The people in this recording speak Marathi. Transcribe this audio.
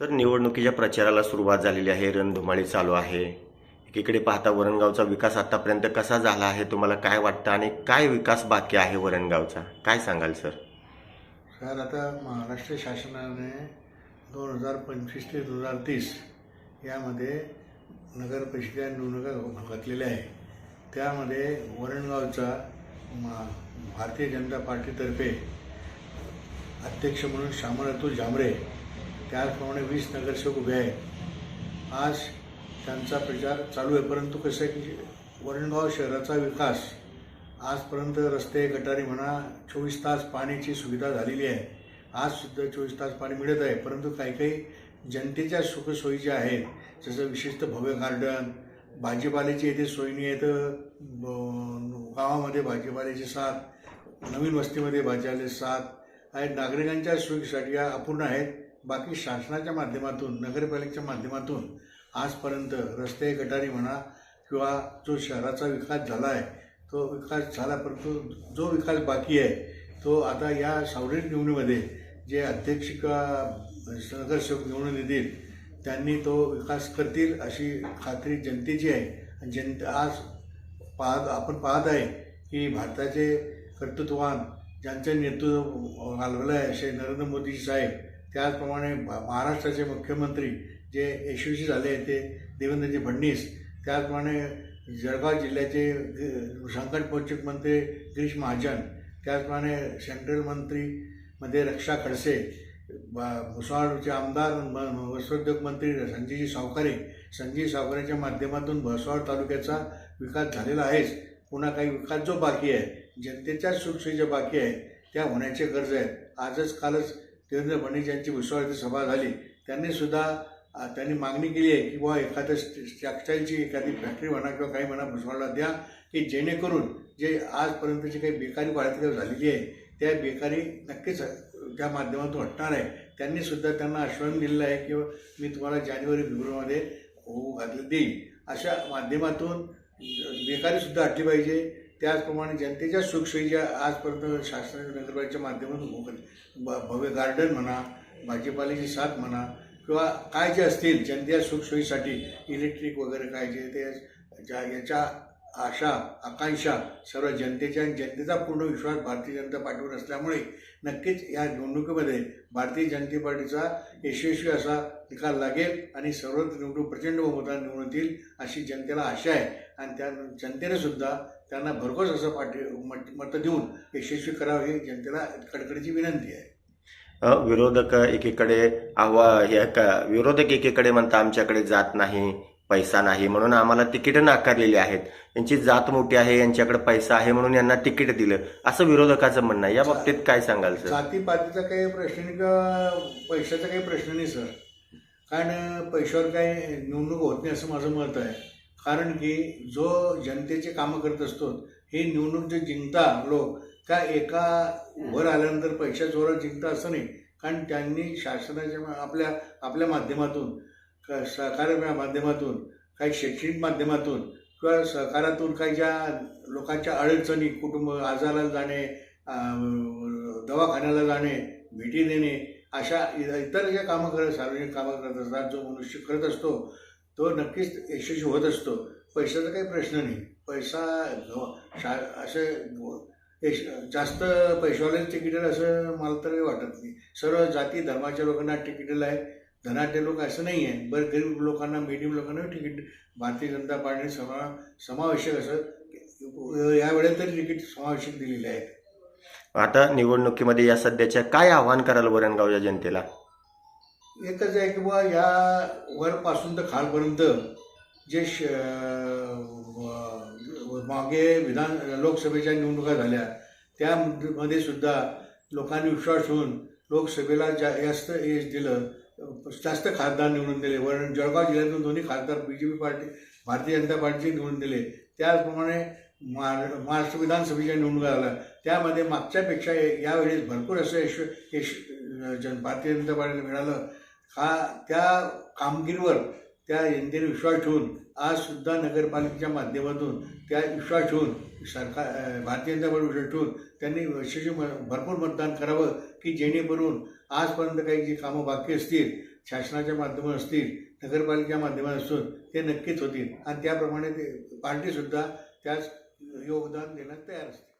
तर निवडणुकीच्या प्रचाराला सुरुवात झालेली आहे रणधुमाळी चालू आहे. एकीकडे पाहता वरणगावचा विकास आतापर्यंत कसा झाला आहे तुम्हाला काय वाटतं आणि काय विकास बाकी आहे वरणगावचा? काय सांगाल सर? सर आता महाराष्ट्र शासनाने दोन हजार पंचवीस ते दोन हजार तीस यामध्ये नगर परिषदेच्या निवडणुका घातलेल्या आहे त्यामध्ये वरणगावचा मा भारतीय जनता पार्टीतर्फे अध्यक्ष म्हणून श्यामल अतुल झांबरे त्याचप्रमाणे वीस नगरसेवक उभे आहेत. आज त्यांचा प्रचार चालू आहे परंतु कसं आहे की वरणगाव शहराचा विकास आजपर्यंत रस्ते गटारी म्हणा चोवीस तास पाण्याची सुविधा झालेली आहे. आज सुद्धा चोवीस तास पाणी मिळत आहे परंतु काही काही जनतेच्या सुखसोयी ज्या आहेत जसं विशिष्ट भव्य गार्डन भाजीपाल्याची येथे सोयी नाही गावामध्ये भाजीपाल्याची साथ नवीन वस्तीमध्ये भाजीपाले साथ आहेत. नागरिकांच्या सोयीसाठी या अपूर्ण आहेत. बाकी शासनाच्या माध्यमातून नगरपालिकेच्या माध्यमातून आजपर्यंत रस्ते गटारी म्हणा किंवा जो शहराचा विकास झाला आहे तो विकास झाला परंतु जो विकास बाकी आहे तो आता या सार्वजनिक निवडणुकीमध्ये जे अध्यक्ष किंवा नगरसेवक निवडून येतील त्यांनी तो विकास करतील अशी खात्री जनतेची आहे. आणि जनते आज पाहत आपण पाहत आहे की भारताचे कर्तृत्ववान ज्यांचं नेतृत्व घालवलं आहे असे नरेंद्र मोदी साहेब त्याचप्रमाणे महाराष्ट्राचे मुख्यमंत्री जे यशस्वी झाले ते देवेंद्रजी फडणीस त्याचप्रमाणे जळगाव जिल्ह्याचे संकट मंत्री गिरीश महाजन त्याचप्रमाणे सेंट्रल मंत्रीमध्ये रक्षा खडसे ब- भुसावळचे आमदार वस्त्रोद्योग मंत्री संजयजी सावकारे संजय सावकारेच्या माध्यमातून भुसावळ तालुक्याचा विकास झालेला आहेच पुन्हा काही विकास जो बाकी आहे जनतेच्या सुखसोयी ज्या बाकी आहे त्या होण्याची गरज आहेत. आजच कालच देवेंद्र फडणवीस यांची भुसावळ सभा झाली त्यांनी सुद्धा त्यांनी मागणी केली आहे की बुवा एखाद्या टेक्स्टाईलची एखादी फॅक्टरी म्हणा किंवा काही म्हणा भुसावळला द्या की जेणेकरून जे आजपर्यंतची काही बेकारी वाढत झालेली आहे त्या बेकारी नक्कीच त्या माध्यमातून हटणार आहे. त्यांनी सुद्धा त्यांना आश्वासन दिलेलं आहे की मी तुम्हाला जानेवारी फेब्रुवारीमध्ये होऊ घातलं देईल. अशा माध्यमातून बेकारीसुद्धा हटली पाहिजे. त्याचप्रमाणे जनतेच्या सुखसोयी ज्या आजपर्यंत शासनाच्या नगरपालिकेच्या माध्यमातून होत- ब- भव्य गार्डन म्हणा भाजीपाल्याची साथ म्हणा किंवा काय जे असतील जनतेच्या सुखसोयीसाठी इलेक्ट्रिक वगैरे काय जे ते ज्या याच्या आशा आकांक्षा सर्व जनतेच्या आणि जनतेचा पूर्ण विश्वास भारतीय जनता पार्टीवर असल्यामुळे नक्कीच या निवडणुकीमध्ये भारतीय जनता पार्टीचा यशस्वी असा निकाल लागेल आणि सर्वत्र निवडणूक प्रचंड बहुमतात निवडून येतील अशी जनतेला आशा आहे. आणि त्या जनतेने सुद्धा त्यांना भरघोस असं पाठी मत मतं देऊन यशस्वी करावं ही जनतेला कडकडीची विनंती आहे. विरोधक एकीकडे आव्हा हे का- विरोधक एकीकडे म्हणता आमच्याकडे जात नाही पैसा नाही म्हणून आम्हाला तिकीट नाकारलेली आहेत. यांची जात मोठी आहे यांच्याकडे पैसा आहे म्हणून यांना तिकीट दिलं. असं विरोधकाचं म्हणणं आहे. या बाबतीत काय सांगाल सर? जातीपातीचा काही प्रश्न नाही किंवा पैशाचा काही प्रश्न नाही सर. कारण पैशावर काही निवडणूक होत नाही असं माझं मत आहे. कारण की जो जनतेचे कामं करत असतो हे निवडणूक जे जिंकता लोक त्या एका वर आल्यानंतर पैशा जोरात जिंकता असं नाही. कारण त्यांनी शासनाच्या आपल्या आपल्या माध्यमातून क- सहकार्य माध्यमातून काही शैक्षणिक माध्यमातून किंवा सहकारातून काही ज्या लोकांच्या अडचणी कुटुंब आजाराला जाणे दवाखान्याला जाणे भेटी देणे अशा इ- इतर ज्या कामं करत सार्वजनिक कामं करत असतात जो मनुष्य करत असतो तो नक्कीच यशस्वी होत असतो. पैशाचा काही प्रश्न नाही. पैसा शा असे यश जास्त पैशावाल्याच तिकीटेल असं मला तर काही वाटत नाही. सर्व जाती धर्माच्या लोकांना तिकीटेला आहे. धनाढ्य लोक असं नाही आहे. बरं गरीब लोकांना मिडियम लोकांना तिकीट भारतीय जनता पार्टीने समा समावेशक असं यावेळेस तरी तिकीट समावेशक दिलेले आहे आता निवडणुकीमध्ये या सध्याच्या काय आव्हान कराल वरणगावच्या जनतेला? एकच आहे की बुवा या वरपासून तर खालपर्यंत जे श मागे विधान लोकसभेच्या निवडणुका झाल्या त्यामध्ये सुद्धा लोकांनी विश्वास ठेवून लोकसभेला जा जास्त यश दिलं जास्त खासदार निवडून दिले. वरण जळगाव जिल्ह्यातून दोन्ही खासदार B J P party Bharatiya Janata पार्टीचे निवडून दिले. त्याचप्रमाणे महार- महाराष्ट्र विधानसभेच्या निवडणुका झाल्या. त्यामध्ये मागच्यापेक्षा यावेळेस भरपूर असं यश यश जन भारतीय जनता पार्टीला मिळालं. हा त्या कामगिरीवर त्या जनतेने विश्वास ठेवून आज सुद्धा नगरपालिकेच्या माध्यमातून त्या विश्वास ठेवून सरकार भारतीय जनता पार्टी विश्वास ठेवून त्यांनी विशेष म- भरपूर मतदान करावं की जेणेकरून आजपर्यंत काही जी कामं बाकी असतील शासनाच्या माध्यमातून असतील नगरपालिका माध्यमातून ते नक्कीच होतील. आणि त्याप्रमाणे ते पार्टीसुद्धा त्यास योगदान देण्यास तयार असते